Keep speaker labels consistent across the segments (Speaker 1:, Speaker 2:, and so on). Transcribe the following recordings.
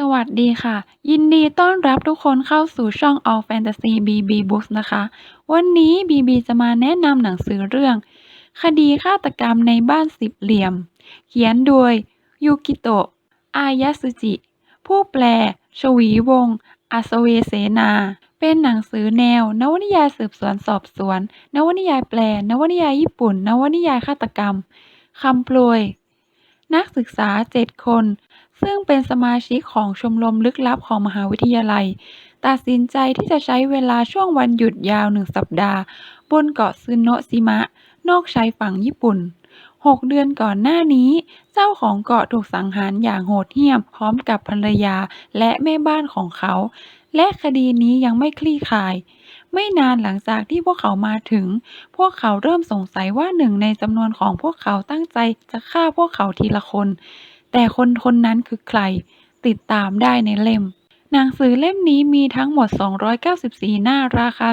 Speaker 1: สวัสดีค่ะ ยินดีต้อนรับทุกคนเข้าสู่ช่อง All Fantasy BB Books นะคะ วันนี้ BB จะมาแนะนำหนังสือเรื่อง คดีฆาตกรรมในบ้านสิบเหลี่ยม เขียนโดยยูกิโตะ อายาสึจิ ผู้แปล ชวีวงศ์อัศเวเสนา เป็นหนังสือแนว นวนิยายสืบสวนสอบสวน นวนิยายแปล นวนิยายญี่ปุ่น นวนิยายฆาตกรรมคำโปรยนักศึกษาเจ็ดคน ซึ่งเป็นสมาชิกของชมรมลึกลับของมหาวิทยาลัย ตัดสินใจที่จะใช้เวลาช่วงวันหยุดยาวหนึ่งสัปดาห์ บนเกาะซึโนะซิมะ นอกชายฝั่งญี่ปุ่นหกเดือนก่อนหน้านี้ เจ้าของเกาะถูกสังหารอย่างโหดเหี้ยมพร้อมกับภรรยาและแม่บ้านของเขา และคดีนี้ยังไม่คลี่คลายไม่นานหลังจากที่พวกเขามาถึง พวกเขาเริ่มสงสัยว่าหนึ่งในจำนวนของพวกเขาตั้งใจจะฆ่าพวกเขาทีละคน แต่คนคนนั้นคือใคร ติดตามได้ในเล่ม หนังสือเล่มนี้มีทั้งหมด 294 หน้าราคา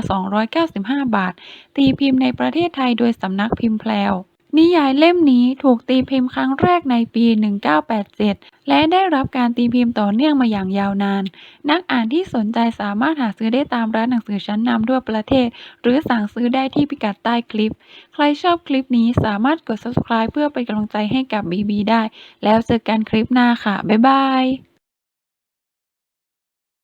Speaker 1: 295 บาท ตีพิมพ์ในประเทศไทยโดยสำนักพิมพ์แพลว นิยายเล่มนี้ถูกตีพิมพ์ครั้งแรกในปี 1987 และได้รับการตีพิมพ์ต่อเนื่องมาอย่างยาวนาน นักอ่านที่สนใจสามารถหาซื้อได้ตามร้านหนังสือชั้นนำทั่วประเทศ หรือสั่งซื้อได้ที่พิกัดใต้คลิป ใครชอบคลิปนี้สามารถกด subscribe เพื่อเป็นกำลังใจให้กับ BB ได้ แล้วเจอกันคลิปหน้าค่ะ บ๊ายบาย